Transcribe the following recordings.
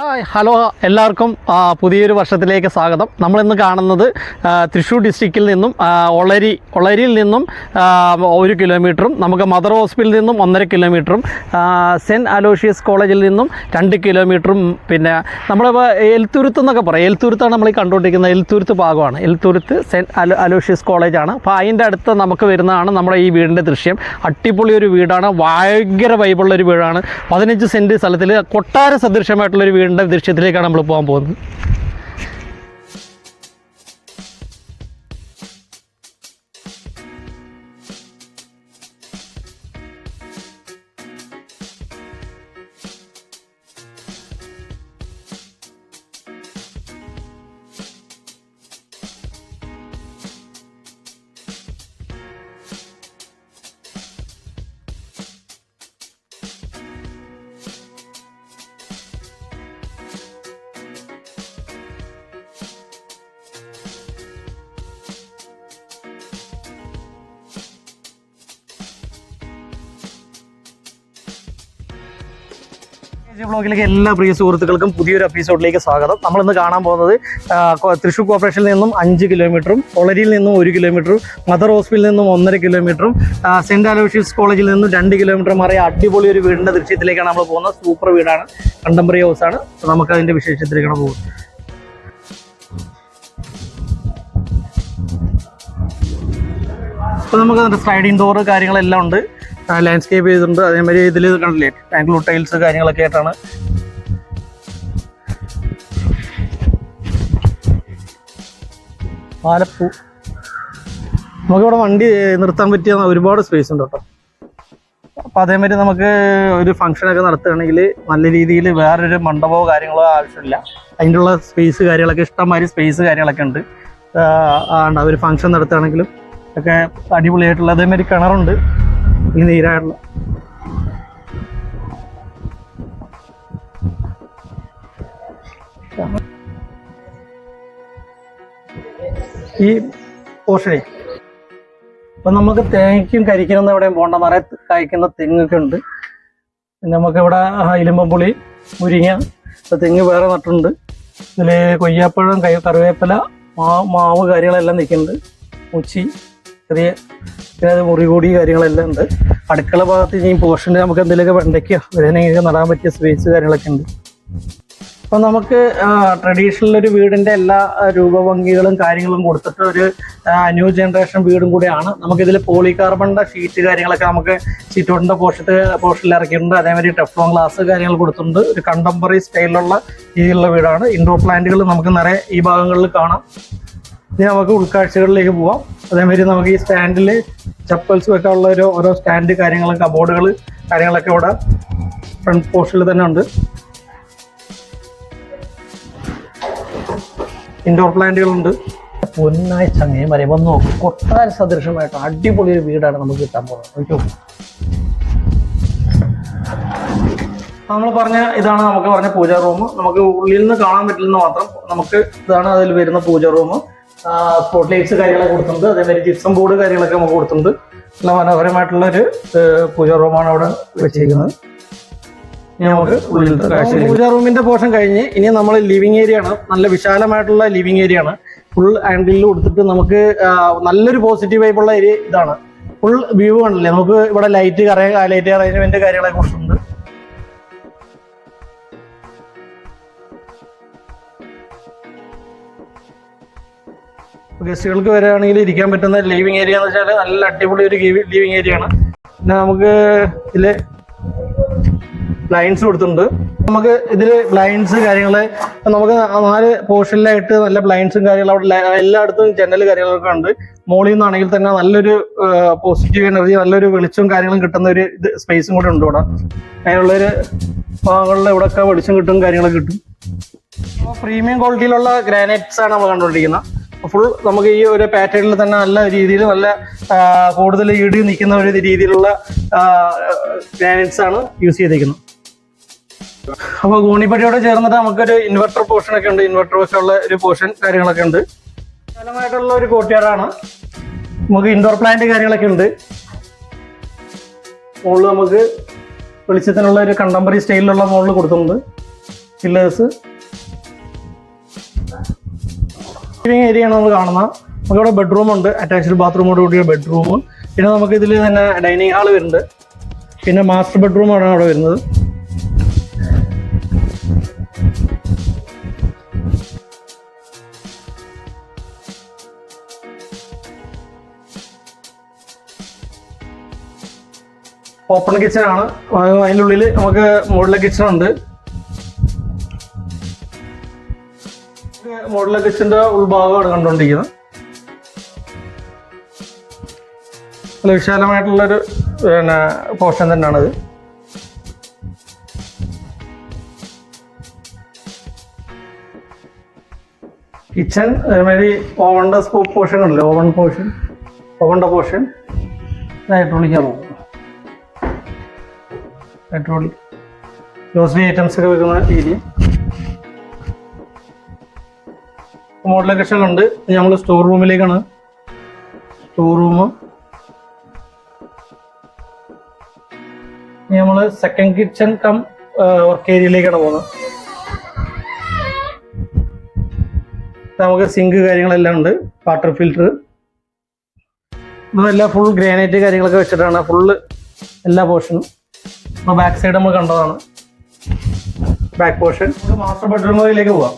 Hi hello എല്ലാവർക്കും പുതിയൊരു വർഷത്തിലേക്ക് സ്വാഗതം. നമ്മളിന്ന് കാണുന്നത് തൃശ്ശൂർ ഡിസ്ട്രിക്റ്റിൽ നിന്നും ഒളരി ഒളരിയിൽ നിന്നും ഒരു കിലോമീറ്ററും നമുക്ക് മദർ ഹോസ്പിറ്റലിൽ നിന്നും ഒന്നര കിലോമീറ്ററും സെന്റ് അലോഷ്യസ് കോളേജിൽ നിന്നും രണ്ട് കിലോമീറ്ററും പിന്നെ നമ്മളിപ്പോൾ എൽത്തുരുത്ത് എന്നൊക്കെ പറയും. എൽത്തുരുത്താണ് നമ്മൾ കണ്ടുകൊണ്ടിരിക്കുന്നത്. എൽത്തുരുത്ത് ഭാഗമാണ്. എൽത്തുരുത്ത് സെന്റ് അലോ അലോഷ്യസ് കോളേജാണ്. അപ്പോൾ അതിന്റെ അടുത്ത് നമുക്ക് വരുന്നതാണ് നമ്മുടെ ഈ വീടിന്റെ ദൃശ്യം. അട്ടിപ്പൊളി ഒരു വീടാണ്. ഭയങ്കര വൈബുള്ള ഒരു വീടാണ്. പതിനഞ്ച് സെന്റ് സ്ഥലത്തിൽ കൊട്ടാര സദൃശമായിട്ടുള്ള ഒരു വീടിന്റെ ദൃശ്യത്തിലേക്കാണ് നമ്മൾ പോകാൻ പോകുന്നത്. ബ്ലോഗിലേക്ക് എല്ലാ പ്രിയ സുഹൃത്തുക്കൾക്കും പുതിയൊരു എപ്പിസോഡിലേക്ക് സ്വാഗതം. നമ്മൾ ഇന്ന് കാണാൻ പോകുന്നത് തൃശ്ശൂർ കോർപ്പറേഷനിൽ നിന്നും അഞ്ച് കിലോമീറ്ററും ഒളരിയിൽ നിന്നും ഒരു കിലോമീറ്ററും മദർ ഹോസ്പിറ്റലിൽ നിന്നും ഒന്നര കിലോമീറ്ററും സെന്റ് സെന്റ് അലോഷ്യസ് കോളേജിൽ നിന്നും രണ്ട് കിലോമീറ്റർ മാറിയ അടിപൊളി ഒരു വീടിന്റെ ദൃശ്യത്തിലേക്കാണ് നമ്മൾ പോകുന്നത്. സൂപ്പർ വീടാണ്. കണ്ടംപററി ഹൗസ് ആണ്. നമുക്ക് അതിന്റെ വിശേഷത്തിലേക്കാണ് പോകുന്നത് അപ്പോൾ നമുക്ക് അതിന്റെ സ്ലൈഡിങ് ഡോറ് കാര്യങ്ങളെല്ലാം ഉണ്ട്. ലാൻഡ്സ്കേപ്പ് ചെയ്തിട്ടുണ്ട്. അതേമാതിരി ഇതിൽ കണ്ടില്ലേ ടാങ്കിൾ ടൈൽസ് കാര്യങ്ങളൊക്കെ ആയിട്ടാണ്. പാലപ്പൂ നമുക്കിവിടെ വണ്ടി നിർത്താൻ പറ്റിയ ഒരുപാട് സ്പേസ് ഉണ്ട് കേട്ടോ. അപ്പം അതേമാതിരി നമുക്ക് ഒരു ഫംഗ്ഷനൊക്കെ നടത്തുകയാണെങ്കിൽ നല്ല രീതിയിൽ വേറൊരു മണ്ഡപമോ കാര്യങ്ങളോ ആവശ്യമില്ല. അതിന്റെ ഉള്ള സ്പേസ് കാര്യങ്ങളൊക്കെ ഇഷ്ടംമാതിരി സ്പേസ് കാര്യങ്ങളൊക്കെ ഉണ്ട്. ഒരു ഫംഗ്ഷൻ നടത്തുകയാണെങ്കിലും ഒക്കെ അടിപൊളിയായിട്ടുള്ള അതേമാതിരി കിണറുണ്ട്. ഈ നീരായിട്ടുള്ള ഈ പോർഷനെ ഇപ്പൊ നമുക്ക് തേങ്ങയ്ക്കും കരിക്കണമെന്ന് എവിടെയും പോകണ്ട നിറയെ കഴിക്കുന്ന തെങ്ങൊക്കെ ഉണ്ട്. പിന്നെ നമുക്ക് ഇവിടെ ഇലുമ്പമ്പുളി മുരിങ്ങ തെങ്ങ് വേറെ നട്ടുണ്ട് ഇതിൽ കൊയ്യാപ്പഴം കൈ കറിവേപ്പില മാവ് കാര്യങ്ങളെല്ലാം നിൽക്കുന്നുണ്ട്. മുച്ചി ചെറിയ പിന്നെ മുറി മുറികൂടി കാര്യങ്ങളെല്ലാം ഉണ്ട്. അടുക്കള ഭാഗത്ത് ഇനി പോർഷനിൽ നമുക്ക് എന്തെങ്കിലുമൊക്കെ വെണ്ടയ്ക്കോ വേദനയൊക്കെ നടാൻ പറ്റിയ സ്പേസ് കാര്യങ്ങളൊക്കെ ഉണ്ട്. അപ്പം നമുക്ക് ട്രഡീഷണൽ ഒരു വീടിന്റെ എല്ലാ രൂപഭംഗികളും കാര്യങ്ങളും കൊടുത്തിട്ട് ഒരു ന്യൂ ജനറേഷൻ വീടും കൂടിയാണ്. നമുക്കിതിൽ പോളികാർബണിന്റെ ഷീറ്റ് കാര്യങ്ങളൊക്കെ നമുക്ക് സീറ്റോട്ടിന്റെ പോഷത്ത് പോർഷനിൽ ഇറക്കിയിട്ടുണ്ട്. അതേമാതിരി ടെഫ്ലോൺ ഗ്ലാസ് കാര്യങ്ങൾ കൊടുത്തിട്ടുണ്ട്. ഒരു കണ്ടംപററി സ്റ്റൈലിലുള്ള രീതിയിലുള്ള വീടാണ്. ഇൻഡോർ പ്ലാന്റുകൾ നമുക്ക് നിറയെ ഈ ഭാഗങ്ങളിൽ കാണാം. ഇനി നമുക്ക് ഉൾക്കാഴ്ചകളിലേക്ക് പോവാം. അതേമാതിരി നമുക്ക് ഈ സ്റ്റാൻഡിൽ ചപ്പൽസ് വെക്കാനുള്ള ഒരു ഓരോ സ്റ്റാൻഡ് കാര്യങ്ങളും കബോർഡുകൾ കാര്യങ്ങളൊക്കെ ഇവിടെ ഫ്രണ്ട് പോസ്റ്റിൽ തന്നെ ഉണ്ട്. ഇൻഡോർ പ്ലാന്റുകളുണ്ട് പൊന്നായി ചങ്ങയും പറയുമ്പോൾ നോക്കും. കൊട്ടാര സദൃശമായിട്ട് അടിപൊളി ഒരു വീടാണ് നമുക്ക് കിട്ടാൻ പോകുന്നത്. നോക്കൂ നമ്മൾ പറഞ്ഞ ഇതാണ് നമുക്ക് പറഞ്ഞ പൂജാ റൂം. നമുക്ക് ഉള്ളിൽ നിന്ന് കാണാൻ പറ്റില്ലെന്ന് മാത്രം നമുക്ക് ഇതാണ് അതിൽ വരുന്ന പൂജാ റൂം. സ്പോട്ട് ലൈറ്റ്സ് കാര്യങ്ങളൊക്കെ കൊടുത്തിട്ടുണ്ട്. അതേമാതിരി ജിപ്സം ബോർഡ് കാര്യങ്ങളൊക്കെ നമുക്ക് കൊടുത്തിട്ടുണ്ട്. നല്ല മനോഹരമായിട്ടുള്ള ഒരു പൂജ റൂമാണ് അവിടെ വെച്ചിരിക്കുന്നത്. പൂജാ റൂമിന്റെ പോർഷൻ കഴിഞ്ഞ് ഇനി നമ്മൾ ലിവിങ് ഏരിയ ആണ്. നല്ല വിശാലമായിട്ടുള്ള ലിവിങ് ഏരിയ ആണ്. ഫുൾ ആംഗിളിൽ കൊടുത്തിട്ട് നമുക്ക് നല്ലൊരു പോസിറ്റീവ് വൈബുള്ള ഏരിയ ഇതാണ്. ഫുൾ വ്യൂ ആണല്ലേ നമുക്ക് ഇവിടെ ലൈറ്റ് ലൈറ്റ് അറേഞ്ച്മെന്റ് കാര്യങ്ങളൊക്കെ കൊടുത്തിട്ടുണ്ട്. ഗസ്റ്റുകൾക്ക് വരികയാണെങ്കിൽ ഇരിക്കാൻ പറ്റുന്ന ലിവിങ് ഏരിയ എന്ന് വെച്ചാൽ നല്ല അടിപൊളി ഒരു ലിവിങ് ഏരിയ ആണ്. പിന്നെ നമുക്ക് ഇതിൽ ബ്ലൈൻഡ്സ് കൊടുത്തിട്ടുണ്ട്. നമുക്ക് ഇതിൽ ബ്ലൈൻഡ്സ് കാര്യങ്ങൾ നമുക്ക് നാല് പോർഷനിലായിട്ട് നല്ല ബ്ലൈൻഡ്സും കാര്യങ്ങളും അവിടെ എല്ലായിടത്തും ജനൽ കാര്യങ്ങളൊക്കെ ഉണ്ട്. മോളിൽ നിന്നാണെങ്കിൽ തന്നെ നല്ലൊരു പോസിറ്റീവ് എനർജി നല്ലൊരു വെളിച്ചവും കാര്യങ്ങളും കിട്ടുന്ന ഒരു ഇത് സ്പേസും കൂടെ ഉണ്ട് ഇവിടെ. അതിനുള്ളൊരു ഭാഗങ്ങളിൽ ഇവിടെയൊക്കെ വെളിച്ചം കിട്ടും കാര്യങ്ങളൊക്കെ കിട്ടും. പ്രീമിയം ക്വാളിറ്റിയിലുള്ള ഗ്രാനൈറ്റ്സ് ആണ് നമ്മൾ കണ്ടുകൊണ്ടിരിക്കുന്നത്. ഫുൾ നമുക്ക് ഈ ഒരു പാറ്റേണിൽ തന്നെ നല്ല രീതിയിൽ നല്ല കൂടുതൽ ഇടി നിൽക്കുന്ന ഒരു രീതിയിലുള്ള ഗ്രാനൈറ്റ്സ് ആണ് യൂസ് ചെയ്തിരിക്കുന്നത് അപ്പോൾ ഗൂണിപ്പടിയോട് ചേർന്നിട്ട് നമുക്കൊരു ഇൻവെർട്ടർ പോർഷൻ ഒക്കെ ഉണ്ട്. ഇൻവെർട്ടർ ഒക്കെ ഉള്ള ഒരു പോർഷൻ കാര്യങ്ങളൊക്കെ ഉണ്ട്. വിശാലമായിട്ടുള്ള ഒരു കോട്ടിയാടാണ് നമുക്ക് ഇൻഡോർ പ്ലാന്റ് കാര്യങ്ങളൊക്കെ ഉണ്ട്. മുകളിൽ നമുക്ക് വെളിച്ചത്തിനുള്ള ഒരു കണ്ടംപററി സ്റ്റൈലിലുള്ള മുകളിൽ കൊടുത്തിട്ടുണ്ട്. പില്ലേഴ്സ് ലിവിങ് ഏരിയ ആണ് നമ്മൾ കാണുന്നത്. നമുക്കിവിടെ ബെഡ്റൂം ഉണ്ട്. അറ്റാച്ച്ഡ് ബാത്റൂമോട് കൂടിയ ബെഡ്റൂം പിന്നെ നമുക്ക് ഇതിൽ തന്നെ ഡൈനിങ് ഹാൾ വരുന്നുണ്ട്. പിന്നെ മാസ്റ്റർ ബെഡ്റൂം ആണ് അവിടെ വരുന്നത്. ഓപ്പൺ കിച്ചൺ ആണ്. അതിനുള്ളിൽ നമുക്ക് മുകളിലെ കിച്ചൺ ഉണ്ട്. മോഡല കിച്ചന്റെ ഉൾഭാഗമാണ് കണ്ടുകൊണ്ടിരിക്കുന്നത്. വിശാലമായിട്ടുള്ളൊരു പിന്നെ പോർഷൻ തന്നെയാണത്. കിച്ചൺ അതേമാതിരി ഓവന്റെ പോർഷൻ ഉണ്ടല്ലോ ഓവൺ പോർഷൻ ഓവന്റെ പോർഷൻ ഹൈഡ്രോളിക്കാണ് ഹൈഡ്രോളിക് ഗ്രോസറി ഐറ്റംസ് ഒക്കെ വെക്കുന്ന ഏരിയ മോഡൽ ലൊക്കേഷൻ ഉണ്ട് നമ്മൾ സ്റ്റോർ റൂമിലേക്കാണ് സ്റ്റോർ റൂം നമ്മൾ സെക്കൻഡ് കിച്ചൺ കം വർക്ക് ഏരിയയിലേക്കാണ് പോകുന്നത്. നമുക്ക് സിങ്ക് കാര്യങ്ങളെല്ലാം ഉണ്ട്. വാട്ടർ ഫിൽട്ടർ ഇതെല്ലാം ഫുൾ ഗ്രാനൈറ്റ് കാര്യങ്ങളൊക്കെ വെച്ചിട്ടാണ്. ഫുള്ള് എല്ലാ പോർഷനും ബാക്ക് സൈഡ് നമ്മൾ കണ്ടതാണ്. ബാക്ക് പോർഷൻ മാസ്റ്റർ ബെഡ്റൂമിലേക്ക് പോവാം.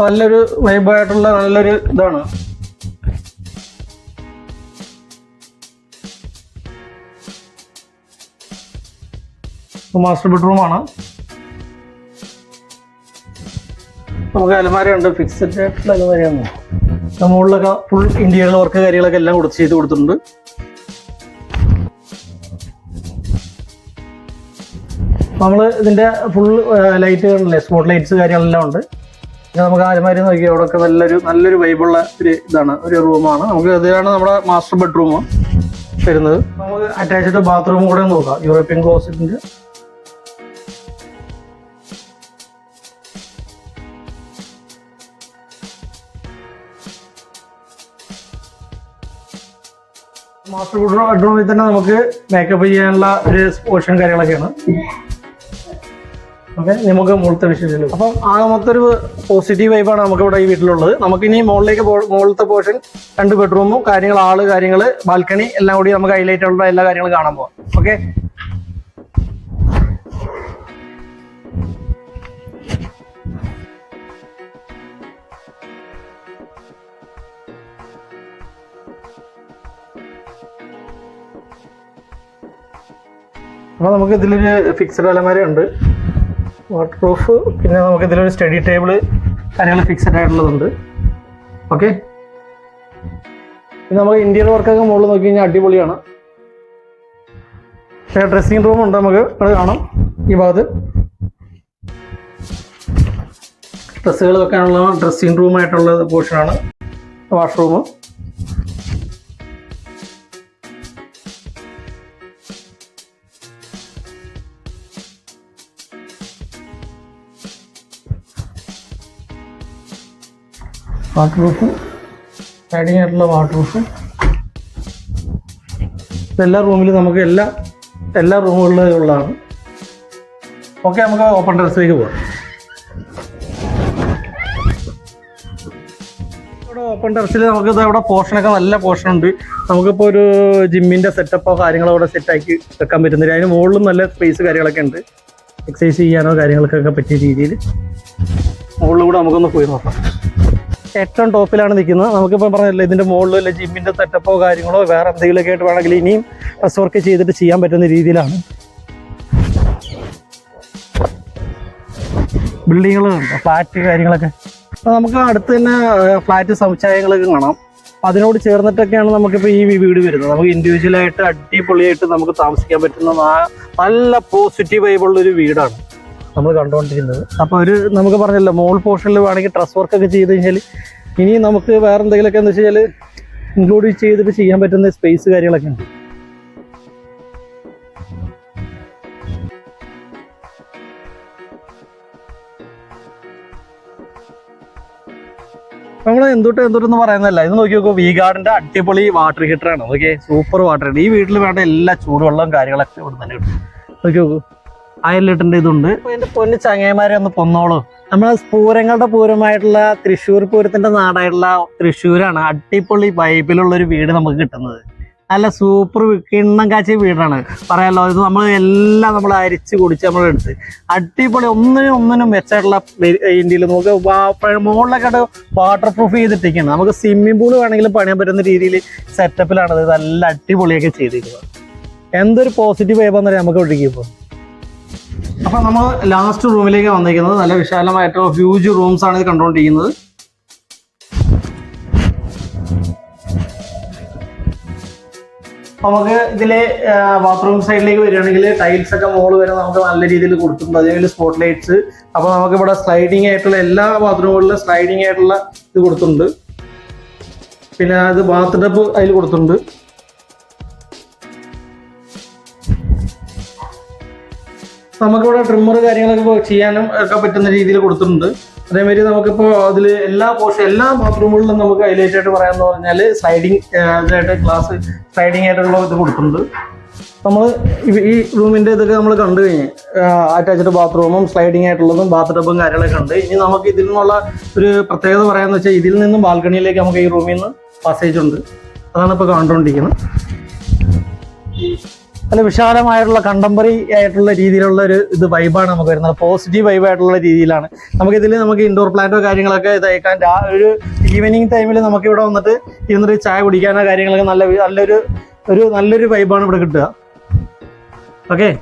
നല്ലൊരു വൈബായിട്ടുള്ള നല്ലൊരു ഇതാണ്. മാസ്റ്റർ ബെഡ്റൂം ആണ്. നമുക്ക് അലമാരയുണ്ട് ഫിക്സഡ് ആയിട്ടുള്ള അലമാരയാണ്. മുകളിലൊക്കെ ഫുൾ ഇന്റീരിയർ വർക്ക് കാര്യങ്ങളൊക്കെ എല്ലാം കൊടുത്ത് ചെയ്ത് കൊടുത്തിട്ടുണ്ട്. നമ്മൾ ഇതിന്റെ ഫുൾ ലൈറ്റുകളല്ലേ സ്പോട്ട് ലൈറ്റ്സ് കാര്യങ്ങളെല്ലാം ഉണ്ട്. നമുക്ക് ആലമാരി നോക്കി അവിടെ ഒക്കെ നല്ലൊരു നല്ലൊരു വൈബുള്ള ഒരു ഇതാണ് ഒരു റൂമാണ് നമുക്ക് ഇതാണ് നമ്മുടെ മാസ്റ്റർ ബെഡ്റൂം വരുന്നത്. നമുക്ക് അറ്റാച്ച്ഡ് ബാത്റൂം കൂടെ നോക്കാം. യൂറോപ്യൻ ക്ലോസറ്റിന്റെ മാസ്റ്റർ ബെഡ്റൂമിൽ തന്നെ നമുക്ക് മേക്കപ്പ് ചെയ്യാനുള്ള ഒരു പോർഷൻ കാര്യങ്ങളൊക്കെയാണ്. ഓക്കെ നമുക്ക് മുകളിലത്തെ വിഷയം അപ്പം ആകെ മൊത്തം ഒരു പോസിറ്റീവ് വൈബാണ് നമുക്ക് ഇവിടെ ഈ വീട്ടിലുള്ളത്. നമുക്ക് ഇനി മുകളിലേക്ക് മുകളിലത്തെ പോർഷൻ രണ്ട് ബെഡ്റൂമും കാര്യങ്ങൾ ആൾ കാര്യങ്ങൾ ബാൽക്കണി എല്ലാം കൂടി നമുക്ക് ഹൈലൈറ്റ് ഉള്ള എല്ലാ കാര്യങ്ങളും കാണാൻ പോവാം. ഓക്കെ? അപ്പോൾ നമുക്ക് ഇതിലൊരു ഫിക്സഡ് അലമാര ഉണ്ട് വാട്ടർ പ്രൂഫ് പിന്നെ നമുക്ക് ഇതിലൊരു സ്റ്റഡി ടേബിൾ കാര്യങ്ങൾ ഫിക്സഡ് ആയിട്ടുള്ളതുണ്ട്. ഓക്കെ പിന്നെ നമുക്ക് ഇന്ത്യൻ വർക്കൊക്കെ മുകളിൽ നോക്കി കഴിഞ്ഞാൽ അടിപൊളിയാണ്. പക്ഷേ ഡ്രസ്സിംഗ് റൂം ഉണ്ട് നമുക്ക്. അത് കാണാം ഈ ഭാഗത്ത്. ഡ്രസ്സുകൾ വെക്കാനുള്ള ഡ്രസ്സിംഗ് റൂമായിട്ടുള്ള പോർഷനാണ് വാഷ്റൂം വാട്ടർ പ്രൂഫ് പാഡിങ് ആയിട്ടുള്ള വാട്ടർ പ്രൂഫ് എല്ലാ റൂമിലും നമുക്ക് എല്ലാ എല്ലാ റൂമുകളിലും ഉള്ളതാണ്. ഓക്കെ നമുക്ക് ഓപ്പൺ ടെറസിലേക്ക് പോകാം ഇവിടെ ഓപ്പൺ ടെറസിൽ നമുക്ക് ഇവിടെ പോർഷനൊക്കെ നല്ല പോർഷൻ ഉണ്ട്. നമുക്കിപ്പോൾ ഒരു ജിമ്മിന്റെ സെറ്റപ്പോ കാര്യങ്ങളോ ഇവിടെ സെറ്റാക്കി വെക്കാൻ പറ്റുന്നില്ല. അതിന് മുകളിലും നല്ല സ്പേസ് കാര്യങ്ങളൊക്കെ ഉണ്ട്. എക്സസൈസ് ചെയ്യാനോ കാര്യങ്ങൾക്കൊക്കെ പറ്റിയ രീതിയിൽ മുകളിലൂടെ നമുക്കൊന്ന് പോയി നോക്കാം. ഏറ്റവും ടോപ്പിലാണ് നിൽക്കുന്നത്. നമുക്കിപ്പോൾ പറഞ്ഞില്ല ഇതിന്റെ മുകളിൽ അല്ലെങ്കിൽ ജിമ്മിന്റെ സെറ്റപ്പോ കാര്യങ്ങളോ വേറെ എന്തെങ്കിലുമൊക്കെ ആയിട്ട് വേണമെങ്കിൽ ഇനിയും ഡ്രസ് വർക്ക് ചെയ്തിട്ട് ചെയ്യാൻ പറ്റുന്ന രീതിയിലാണ്. ബിൽഡിങ്ങുകളുണ്ട് ഫ്ലാറ്റ് കാര്യങ്ങളൊക്കെ. അപ്പോൾ നമുക്ക് അടുത്ത് തന്നെ ഫ്ലാറ്റ് സമുച്ചയങ്ങളൊക്കെ കാണാം. അപ്പം അതിനോട് ചേർന്നിട്ടൊക്കെയാണ് നമുക്കിപ്പോൾ ഈ വീട് വരുന്നത്. നമുക്ക് ഇൻഡിവിജ്വലായിട്ട് അടിപൊളിയായിട്ട് നമുക്ക് താമസിക്കാൻ പറ്റുന്ന നല്ല പോസിറ്റീവ് വൈബുള്ള ഒരു വീടാണ്. നമ്മൾ കണ്ടുകൊണ്ടിരുന്നത് അപ്പോൾ ഒരു നമുക്ക് പറഞ്ഞല്ലോ മോൾ പോർഷനിൽ വേണമെങ്കിൽ ഡ്രസ് വർക്ക് ഒക്കെ ചെയ്ത് കഴിഞ്ഞാൽ ഇനി നമുക്ക് വേറെ എന്തെങ്കിലുമൊക്കെ എന്ന് വെച്ച് കഴിഞ്ഞാൽ ഇൻക്ലൂഡ് ചെയ്തിട്ട് ചെയ്യാൻ പറ്റുന്ന സ്പേസ് കാര്യങ്ങളൊക്കെ ഉണ്ട്. നമ്മൾ എന്തൊട്ട് എന്തൊട്ടെന്ന് പറയുന്നതല്ല. ഇത് നോക്കി നോക്കൂ വി ഗാർഡിന്റെ അടിപൊളി വാട്ടർ ഹീറ്റർ ആണ്. ഓക്കെ സൂപ്പർ വാട്ടർ ഹീറ്റർ ഈ വീട്ടിൽ വേണ്ട എല്ലാ ചൂടുവെള്ളവും കാര്യങ്ങളൊക്കെ ഇവിടെ തന്നെ കിട്ടും. നോക്കി നോക്കൂ. ലിറ്ററിന്റെ ഇതുണ്ട്. എന്റെ പൊന്ന് ഒന്ന് പൊന്നോളൂ. നമ്മളെ പൂരങ്ങളുടെ പൂരമായിട്ടുള്ള തൃശ്ശൂർ പൂരത്തിന്റെ നാടായിട്ടുള്ള തൃശ്ശൂരാണ് അടിപൊളി വൈബിലുള്ള ഒരു വീട് നമുക്ക് കിട്ടുന്നത്. നല്ല സൂപ്പർ കിണ്ണം കാച്ചിയ വീടാണ്. പറയാലോ ഇത് നമ്മൾ എല്ലാം നമ്മൾ അരിച്ചു കുടിച്ച് നമ്മൾ എടുത്ത്. അടിപൊളി ഒന്നിനും ഒന്നിനും മെച്ചമായിട്ടുള്ള ഇന്ത്യയിൽ നമുക്ക് മുകളിലൊക്കെ വാട്ടർ പ്രൂഫ് ചെയ്തിട്ടിരിക്കുകയാണ്. നമുക്ക് സ്വിമ്മിംഗ് പൂൾ വേണമെങ്കിലും പണിയാൻ പറ്റുന്ന രീതിയിൽ സെറ്റപ്പിലാണ് ഇത് നല്ല അടിപൊളിയൊക്കെ ചെയ്തിരിക്കുന്നത്. എന്തൊരു പോസിറ്റീവ് വൈബാന്ന് പറയാം നമുക്ക് ഒഴുകി ഇപ്പോൾ അപ്പൊ നമ്മൾ ലാസ്റ്റ് റൂമിലേക്ക് വന്നിരിക്കുന്നത് നല്ല വിശാലമായിട്ട് ഹ്യൂജ് റൂംസ് ആണ് ഇത് കണ്ടുകൊണ്ടിരിക്കുന്നത്. നമുക്ക് ഇതിലെ ബാത്റൂം സൈഡിലേക്ക് വരികയാണെങ്കിൽ ടൈൽസ് ഒക്കെ മോൾ വരെ നമുക്ക് നല്ല രീതിയിൽ കൊടുത്തിട്ടുണ്ട്. അതേപോലെ സ്പോട്ട് ലൈറ്റ്സ് അപ്പൊ നമുക്ക് ഇവിടെ സ്ലൈഡിങ് ആയിട്ടുള്ള എല്ലാ ബാത്റൂമുകളിലും സ്ലൈഡിങ് ആയിട്ടുള്ള ഇത് കൊടുത്തിട്ടുണ്ട്. പിന്നെ അത് ബാത്ത് ടബ് അതിൽ കൊടുത്തിട്ടുണ്ട്. നമുക്കിവിടെ ട്രിമ്മർ കാര്യങ്ങളൊക്കെ ചെയ്യാനും ഒക്കെ പറ്റുന്ന രീതിയിൽ കൊടുത്തിട്ടുണ്ട്. അതേമാതിരി നമുക്കിപ്പോൾ അതിൽ എല്ലാ പോർഷൻ എല്ലാ ബാത്റൂമുകളിലും നമുക്ക് ഹൈലൈറ്റ് ആയിട്ട് പറയാമെന്ന് പറഞ്ഞാൽ സ്ലൈഡിങ് ഇതായിട്ട് ഗ്ലാസ് സ്ലൈഡിങ് ആയിട്ടുള്ള ഇത് കൊടുത്തിട്ടുണ്ട്. നമ്മൾ ഈ റൂമിന്റെ ഇതൊക്കെ നമ്മൾ കണ്ടു കഴിഞ്ഞ് അറ്റാച്ച്ഡ് ബാത്റൂമും സ്ലൈഡിങ് ആയിട്ടുള്ളതും ബാത്ത് ടബും കാര്യങ്ങളൊക്കെ ഉണ്ട് ഇനി നമുക്ക് ഇതിൽ നിന്നുള്ള ഒരു പ്രത്യേകത പറയാമെന്ന് വെച്ചാൽ ഇതിൽ നിന്നും ബാൽക്കണിയിലേക്ക് നമുക്ക് ഈ റൂമിൽ നിന്ന് പാസേജ് ഉണ്ട്. അതാണ് ഇപ്പോൾ കണ്ടുകൊണ്ടിരിക്കുന്നത് നല്ല വിശാലമായിട്ടുള്ള കണ്ടംപററി ആയിട്ടുള്ള രീതിയിലുള്ള ഒരു ഇത് വൈബാണ് നമുക്ക് വരുന്നത്. പോസിറ്റീവ് വൈബ് ആയിട്ടുള്ള രീതിയിലാണ്. നമുക്കിതിൽ നമുക്ക് ഇൻഡോർ പ്ലാന്റോ കാര്യങ്ങളൊക്കെ ഇതയക്കാൻ രാ- ഒരു ഈവനിങ് ടൈമിൽ നമുക്ക് ഇവിടെ വന്നിട്ട് ഇരുന്നിട്ട് ചായ കുടിക്കാനോ കാര്യങ്ങളൊക്കെ നല്ല നല്ലൊരു ഒരു നല്ലൊരു വൈബാണ് ഇവിടെ കിട്ടുക. ഓക്കെ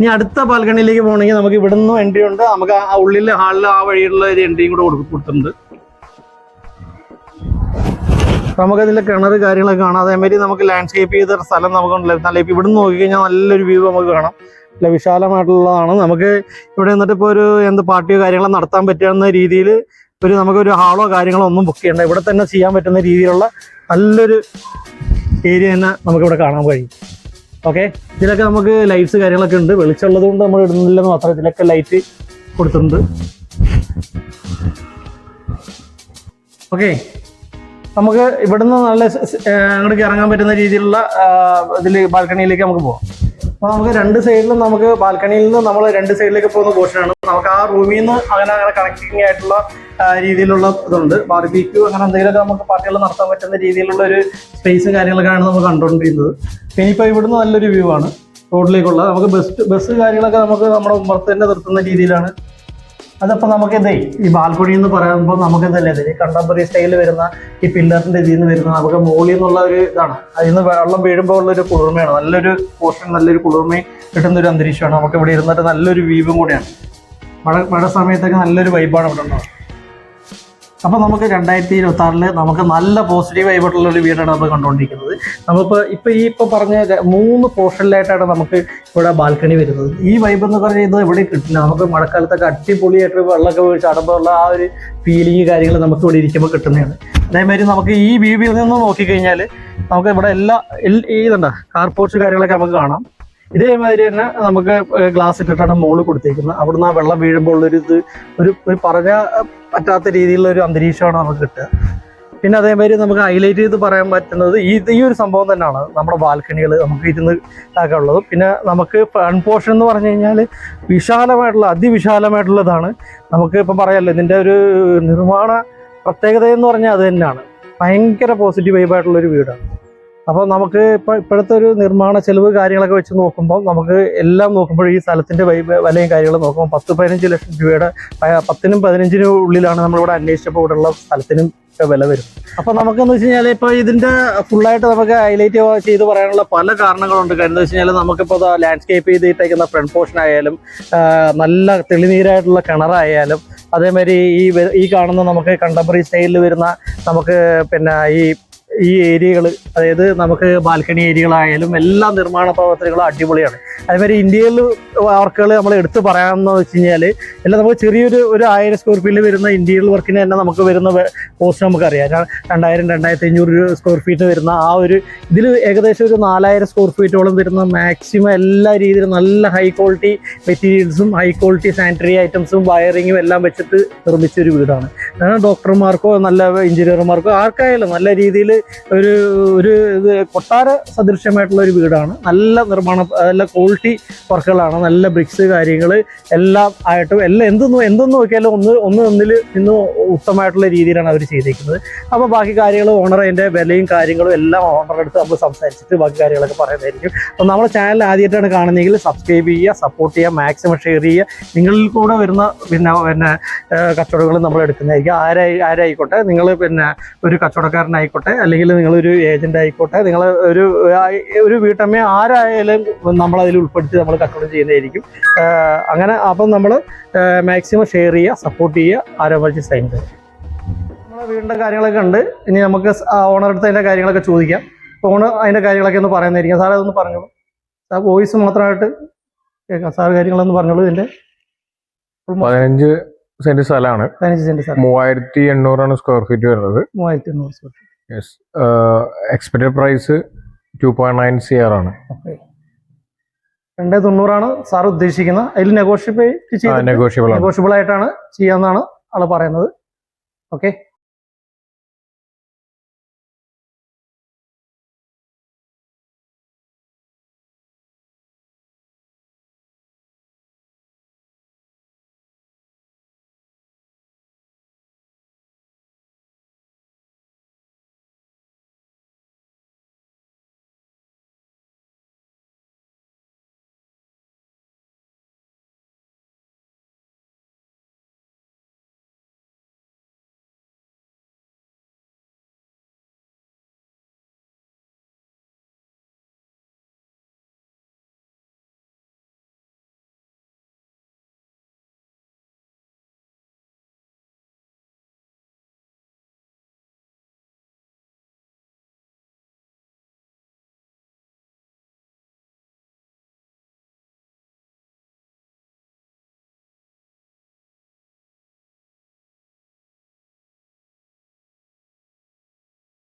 ഇനി അടുത്ത ബാൽക്കണിയിലേക്ക് പോകണമെങ്കിൽ നമുക്ക് ഇവിടുന്ന് എൻട്രി ഉണ്ട്. നമുക്ക് ആ ഉള്ളിൽ ഹാളിൽ ആ വഴിയുള്ള ഒരു എൻട്രിയും കൂടെ കൊടു- കൊടുത്തിട്ടുണ്ട്. നമുക്ക് ഇതിലെ കിണർ കാര്യങ്ങളൊക്കെ കാണാം. അതേമാതിരി നമുക്ക് ലാൻഡ്സ്കേപ്പ് ചെയ്ത സ്ഥലം നമുക്കുണ്ടല്ലോ. നല്ല ഇപ്പം ഇവിടുന്ന് നോക്കിക്കഴിഞ്ഞാൽ നല്ലൊരു വ്യൂ നമുക്ക് കാണാം. നല്ല വിശാലമായിട്ടുള്ളതാണ്. നമുക്ക് ഇവിടെ നിന്നിട്ട് ഇപ്പോൾ ഒരു എന്ത് പാർട്ടിയോ കാര്യങ്ങളോ നടത്താൻ പറ്റുന്ന രീതിയിൽ ഒരു നമുക്കൊരു ഹാളോ കാര്യങ്ങളോ ഒന്നും ബുക്ക് ചെയ്യണ്ട. ഇവിടെ തന്നെ ചെയ്യാൻ പറ്റുന്ന രീതിയിലുള്ള നല്ലൊരു ഏരിയ തന്നെ നമുക്കിവിടെ കാണാൻ കഴിയും. ഓക്കെ ഇതിലൊക്കെ നമുക്ക് ലൈറ്റ്സ് കാര്യങ്ങളൊക്കെ ഉണ്ട്. വെളിച്ചമുള്ളത് കൊണ്ട് നമ്മൾ ഇടുന്നില്ലെന്ന് മാത്രം ഇതിലൊക്കെ ലൈറ്റ് കൊടുത്തിട്ടുണ്ട്. ഓക്കെ നമുക്ക് ഇവിടുന്ന് നല്ല അങ്ങോട്ടേക്ക് ഇറങ്ങാൻ പറ്റുന്ന രീതിയിലുള്ള ഇതിൽ ബാൽക്കണിയിലേക്ക് നമുക്ക് പോകാം അപ്പോൾ നമുക്ക് രണ്ട് സൈഡിലും നമുക്ക് ബാൽക്കണിയിൽ നിന്ന് നമ്മൾ രണ്ട് സൈഡിലേക്ക് പോകുന്ന പോർഷനാണ് നമുക്ക് ആ റൂമിൽ നിന്ന് അങ്ങനെ അങ്ങനെ കണക്റ്റിംഗ് ആയിട്ടുള്ള രീതിയിലുള്ള ഇതുണ്ട്. ബാർബിക്യൂ അങ്ങനെ എന്തെങ്കിലുമൊക്കെ നമുക്ക് പാർട്ടികൾ നടത്താൻ പറ്റുന്ന രീതിയിലുള്ള ഒരു സ്പേസും കാര്യങ്ങളൊക്കെയാണ് നമ്മൾ കണ്ടുകൊണ്ടിരുന്നത്. പിന്നെ ഇപ്പോൾ ഇവിടുന്ന് നല്ലൊരു വ്യൂ ആണ്. റോഡിലേക്കുള്ള. നമുക്ക് ബസ് ബസ് കാര്യങ്ങളൊക്കെ നമുക്ക് നമ്മുടെ ഉമ്മർത്ത് തന്നെ നിർത്തുന്ന രീതിയിലാണ് അതപ്പോൾ നമുക്ക് ഇതേ ഈ ബാൽക്കണി എന്ന് പറയുമ്പോൾ നമുക്ക് എന്തല്ലേ ഇതിൽ കണ്ടംപററി സ്റ്റൈലിൽ വരുന്ന ഈ പില്ലറിന്റെ ഇതിൽ നിന്ന് വരുന്ന നമുക്ക് മോളി എന്നുള്ള ഒരു ഇതാണ്. അതിൽ നിന്ന് വെള്ളം വീഴുമ്പോൾ ഉള്ളൊരു കുളിർമയാണ്. നല്ലൊരു പോർഷൻ നല്ലൊരു കുളിർമയും കിട്ടുന്ന ഒരു അന്തരീക്ഷമാണ്. നമുക്ക് ഇവിടെ ഇരുന്നിട്ട് നല്ലൊരു വ്യൂവും കൂടിയാണ്. മഴ മഴ സമയത്തൊക്കെ നല്ലൊരു വൈബാണ് ഇവിടെ ഉണ്ടാവുക. അപ്പൊ നമുക്ക് രണ്ടായിരത്തി ഇരുപത്തി ആറിൽ നമുക്ക് നല്ല പോസിറ്റീവ് ആയിട്ടുള്ള ഒരു വീടാണ് നമ്മൾ കണ്ടുകൊണ്ടിരിക്കുന്നത്. നമ്മളിപ്പോ ഇപ്പൊ ഈ ഇപ്പൊ പറഞ്ഞ മൂന്ന് പോർഷനിലായിട്ടാണ് നമുക്ക് ഇവിടെ ബാൽക്കണി വരുന്നത്. ഈ വൈബ് എന്ന് പറയുന്നത് ഇവിടെ കിട്ടില്ല. നമുക്ക് മഴക്കാലത്തൊക്കെ അടിപൊളിയായിട്ട് വെള്ളമൊക്കെ വീഴ്ച അടമ്പുള്ള ആ ഒരു ഫീലിംഗ് കാര്യങ്ങൾ നമുക്ക് ഇവിടെ ഇരിക്കുമ്പോൾ കിട്ടുന്നതാണ്. അതേമാതിരി നമുക്ക് ഈ വ്യൂവിൽ നിന്ന് നോക്കിക്കഴിഞ്ഞാൽ നമുക്ക് ഇവിടെ എല്ലാ ഈ ഇതുണ്ട കാർ പോർച്ച് കാര്യങ്ങളൊക്കെ നമുക്ക് കാണാം. ഇതേമാതിരി തന്നെ നമുക്ക് ഗ്ലാസ് ഇട്ടിട്ടാണ് മോൾ കൊടുത്തേക്കുന്നത്. അവിടുന്ന് ആ വെള്ളം വീഴുമ്പോൾ ഉള്ളൊരു ഇത് ഒരു ഒരു പറഞ്ഞ പറ്റാത്ത രീതിയിലുള്ള ഒരു അന്തരീക്ഷമാണ് നമുക്ക് കിട്ടുക. പിന്നെ അതേമാതിരി നമുക്ക് ഹൈലൈറ്റ് ചെയ്ത് പറയാൻ പറ്റുന്നത് ഈ ഈ ഒരു സംഭവം തന്നെയാണ്. നമ്മുടെ ബാൽക്കണികൾ നമുക്ക് ഇരുന്ന് ഇതാക്കാൻ ഉള്ളത് പിന്നെ നമുക്ക് ഫൺ പോർഷൻ എന്ന് പറഞ്ഞു കഴിഞ്ഞാൽ വിശാലമായിട്ടുള്ള അതിവിശാലമായിട്ടുള്ളതാണ്. നമുക്ക് ഇപ്പം പറയാമല്ലോ ഇതിന്റെ ഒരു നിർമ്മാണ പ്രത്യേകത എന്ന് പറഞ്ഞാൽ അത് തന്നെയാണ്. ഭയങ്കര പോസിറ്റീവ് വൈബായിട്ടുള്ളൊരു വീടാണ്. അപ്പോൾ നമുക്ക് ഇപ്പോൾ ഇപ്പോഴത്തെ ഒരു നിർമ്മാണ ചെലവ് കാര്യങ്ങളൊക്കെ വെച്ച് നോക്കുമ്പോൾ നമുക്ക് എല്ലാം നോക്കുമ്പോൾ ഈ സ്ഥലത്തിന്റെ വിലയും കാര്യങ്ങളും നോക്കുമ്പോൾ പത്ത് പതിനഞ്ച് ലക്ഷം രൂപയുടെ പത്തിനും പതിനഞ്ചിനും ഉള്ളിലാണ് നമ്മളിവിടെ അന്വേഷിച്ചപ്പോൾ ഇവിടെയുള്ള സ്ഥലത്തിനും വില വരും അപ്പോൾ നമുക്കെന്ന് വെച്ച് കഴിഞ്ഞാൽ ഇപ്പോൾ ഇതിന്റെ ഫുള്ളായിട്ട് നമുക്ക് ഹൈലൈറ്റ് ചെയ്ത് പറയാനുള്ള പല കാരണങ്ങളുണ്ട്. കാര്യം എന്താ വെച്ച് കഴിഞ്ഞാൽ നമുക്കിപ്പോൾ ലാൻഡ്സ്കേപ്പ് ചെയ്തിട്ടേക്കുന്ന ഫ്രണ്ട് പോർഷൻ ആയാലും നല്ല തെളിനീരായിട്ടുള്ള കിണറായാലും അതേമാതിരി ഈ ഈ കാണുന്ന നമുക്ക് കണ്ടംപററി സ്റ്റൈലിൽ വരുന്ന നമുക്ക് പിന്നെ ഈ ഈ ഏരിയകൾ അതായത് നമുക്ക് ബാൽക്കണി ഏരിയകളായാലും എല്ലാ നിർമ്മാണ പ്രവർത്തനങ്ങളും അടിപൊളിയാണ്. അതേമാതിരി ഇന്ത്യയിൽ വർക്കുകൾ നമ്മൾ എടുത്തു പറയാമെന്ന് വെച്ച് കഴിഞ്ഞാൽ എല്ലാം നമുക്ക് ചെറിയൊരു ഒരു ആയിരം സ്ക്വയർ ഫീറ്റിൽ വരുന്ന ഇന്ത്യയിൽ വർക്കിന് തന്നെ നമുക്ക് വരുന്ന പോസ്റ്റ് നമുക്കറിയാം. രണ്ടായിരം രണ്ടായിരത്തി അഞ്ഞൂറ് സ്ക്വയർ ഫീറ്റ് വരുന്ന ആ ഒരു ഇതിൽ ഏകദേശം ഒരു നാലായിരം സ്ക്വയർ ഫീറ്റോളം വരുന്ന മാക്സിമം എല്ലാ രീതിയിലും നല്ല ഹൈ ക്വാളിറ്റി മെറ്റീരിയൽസും ഹൈ ക്വാളിറ്റി സാനിറ്ററി ഐറ്റംസും വയറിങ്ങും എല്ലാം വെച്ചിട്ട് നിർമ്മിച്ച ഒരു വീടാണ്. ഡോക്ടർമാർക്കോ നല്ല എഞ്ചിനീയർമാർക്കോ ആർക്കായാലും നല്ല രീതിയിൽ ഒരു ഒരു ഇത് കൊട്ടാര സദൃശ്യമായിട്ടുള്ള ഒരു വീടാണ്. നല്ല നിർമ്മാണ നല്ല ക്വാളിറ്റി വർക്കുകളാണ് നല്ല ബ്രിക്സ് കാര്യങ്ങൾ എല്ലാം ആയിട്ടും എല്ലാം എന്തൊന്നും എന്തൊന്നും നോക്കിയാലും ഒന്ന് ഒന്ന് ഒന്നിൽ നിന്ന് ഉത്തമമായിട്ടുള്ള രീതിയിലാണ് അവർ ചെയ്തിരിക്കുന്നത് അപ്പോൾ ബാക്കി കാര്യങ്ങൾ ഓണർ അതിന്റെ വിലയും കാര്യങ്ങളും എല്ലാം ഓണറെടുത്ത് നമ്മൾ സംസാരിച്ചിട്ട് ബാക്കി കാര്യങ്ങളൊക്കെ പറയുന്നതായിരിക്കും. അപ്പോൾ നമ്മുടെ ചാനൽ ആദ്യമായിട്ടാണ് കാണുന്നതെങ്കിൽ സബ്സ്ക്രൈബ് ചെയ്യുക സപ്പോർട്ട് ചെയ്യുക മാക്സിമം ഷെയർ ചെയ്യുക. നിങ്ങളിൽ കൂടെ വരുന്ന പിന്നെ പിന്നെ കച്ചവടങ്ങൾ നമ്മൾ എടുക്കുന്നതായിരിക്കും. ആരായി ആരായിക്കോട്ടെ നിങ്ങൾ പിന്നെ ഒരു കച്ചവടക്കാരനായിക്കോട്ടെ അല്ലെങ്കിൽ നിങ്ങളൊരു ഏജന്റ് ആയിക്കോട്ടെ നിങ്ങൾ ഒരു ഒരു വീട്ടമ്മ ആരായാലും നമ്മൾ അതിൽ ഉൾപ്പെടുത്തി നമ്മൾ കച്ചവടം ചെയ്യുന്നതായിരിക്കും. അങ്ങനെ അപ്പം നമ്മൾ മാക്സിമം ഷെയർ ചെയ്യുക സപ്പോർട്ട് ചെയ്യുക ആരോഗ്യ സൈൻ നമ്മൾ വീടിന്റെ കാര്യങ്ങളൊക്കെ ഉണ്ട്. ഇനി നമുക്ക് ഓണർ അടുത്ത് അതിന്റെ കാര്യങ്ങളൊക്കെ ചോദിക്കാം. ഓണർ അതിന്റെ കാര്യങ്ങളൊക്കെ ഒന്ന് പറയുന്നതായിരിക്കും. സാർ അതൊന്ന് പറഞ്ഞോളൂ. സാർ വോയിസ് മാത്രമായിട്ട് കേൾക്കാം. സാർ കാര്യങ്ങളൊന്ന് പറഞ്ഞോളൂ ഇതിന്റെ. പതിനഞ്ച് സെന്റ് സ്ഥലമാണ്. പതിനഞ്ച് സെന്റ് സ്ഥലം. മൂവായിരത്തി എണ്ണൂറാണ് സ്ക്വയർ ഫീറ്റ് വരുന്നത്. മൂവായിരത്തി എണ്ണൂറ് square feet yes expected price two point nine C R ആണ്. രണ്ട് തൊണ്ണൂറാണ് സാർ ഉദ്ദേശിക്കുന്നത് അതിൽ നെഗോഷ്യബിൾ നെഗോഷ്യബിൾ ആയിട്ടാണ് ചെയ്യാന്നാണ് ആൾ പറയുന്നത്. ഓക്കെ